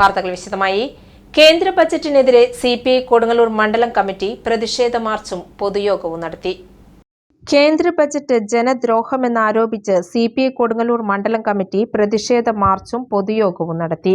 വാർത്തകൾ വിശദമായി. കേന്ദ്ര ബജറ്റിനെതിരെ സി പി ഐ കൊടുങ്ങല്ലൂർ മണ്ഡലം കമ്മിറ്റി പ്രതിഷേധ മാർച്ചും പൊതുയോഗവും നടത്തി. കേന്ദ്ര ബജറ്റ് ജനദ്രോഹമെന്നാരോപിച്ച് സി പി ഐ കൊടുങ്ങല്ലൂർ മണ്ഡലം കമ്മിറ്റി പ്രതിഷേധ മാർച്ചും പൊതുയോഗവും നടത്തി.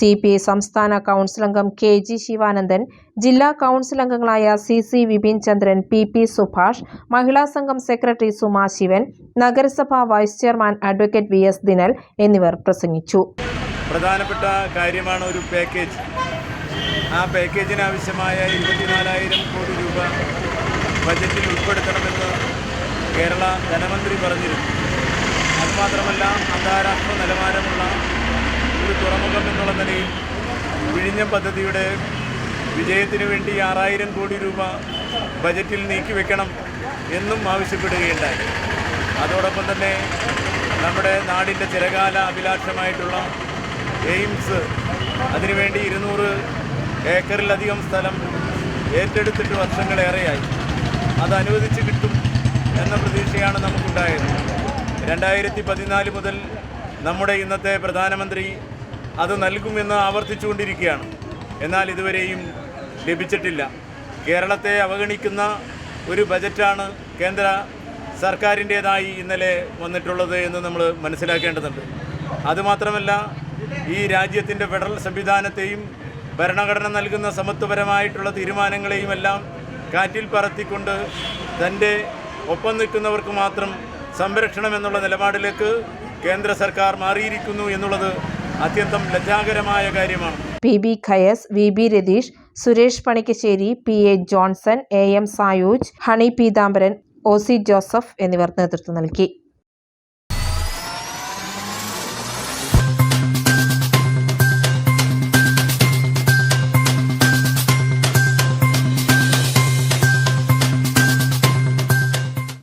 സി പി ഐ സംസ്ഥാന കൗൺസിൽ അംഗം കെ ജി ശിവാനന്ദൻ ജില്ലാ കൗൺസിൽ അംഗങ്ങളായ C C Vipin Chandran P P Subhash മഹിളാ സംഘം സെക്രട്ടറി സുമാ ശിവൻ നഗരസഭാ vice chairman advocate V S Dinal എന്നിവർ പ്രസംഗിച്ചു. പ്രധാനപ്പെട്ട കാര്യമാണ് ഒരു പാക്കേജ് ആ പാക്കേജിന് ആവശ്യമായ ഇരുപത്തിനാലായിരം കോടി രൂപ ബജറ്റിൽ ഉൾപ്പെടുത്തണമെന്ന് കേരള ധനമന്ത്രി പറഞ്ഞിരുന്നു. അതുമാത്രമല്ല അന്താരാഷ്ട്ര നിലവാരമുള്ള ഒരു തുറമുഖം എന്നുള്ള നിലയിൽ വിഴിഞ്ഞം പദ്ധതിയുടെ വിജയത്തിനു വേണ്ടി ആറായിരം കോടി രൂപ ബജറ്റിൽ നീക്കിവെക്കണം എന്നും ആവശ്യപ്പെടുകയുണ്ടായി. അതോടൊപ്പം തന്നെ നമ്മുടെ നാടിന്റെ ചിരകാല അഭിലാഷമായിട്ടുള്ള എയിംസ് അതിനുവേണ്ടി ഇരുന്നൂറ് ഏക്കറിലധികം സ്ഥലം ഏറ്റെടുത്തിട്ട് വർഷങ്ങളേറെയായി. അത് അനുവദിച്ച് കിട്ടും എന്ന പ്രതീക്ഷയാണ് നമുക്കുണ്ടായത്. രണ്ടായിരത്തി പതിനാല് മുതൽ നമ്മുടെ ഇന്നത്തെ പ്രധാനമന്ത്രി അത് നൽകുമെന്ന് ആവർത്തിച്ചുകൊണ്ടിരിക്കുകയാണ്. എന്നാൽ ഇതുവരെയും ലഭിച്ചിട്ടില്ല. കേരളത്തെ അവഗണിക്കുന്ന ഒരു ബജറ്റാണ് കേന്ദ്ര സർക്കാരിന്റേതായി ഇന്നലെ വന്നിട്ടുള്ളത് എന്ന് നമ്മൾ മനസ്സിലാക്കേണ്ടതുണ്ട്. അതുമാത്രമല്ല ഈ രാജ്യത്തിന്റെ ഫെഡറൽ സംവിധാനത്തെയും ഭരണഘടന നൽകുന്ന സമത്വപരമായിട്ടുള്ള തീരുമാനങ്ങളെയും എല്ലാം കാറ്റിൽ പറത്തിക്കൊണ്ട് തന്റെ ഒപ്പം നിൽക്കുന്നവർക്ക് മാത്രം സംരക്ഷണം എന്നുള്ള നിലപാടിലേക്ക് കേന്ദ്ര സർക്കാർ മാറിയിരിക്കുന്നു എന്നുള്ളത് അത്യന്തം ലജ്ജാകരമായ കാര്യമാണ്. P B Khayas V B Ratheesh Suresh Panikkassery P A Johnson A M Sayooj Honey Peethambaran O C Joseph എന്നിവർ നേതൃത്വം നൽകി.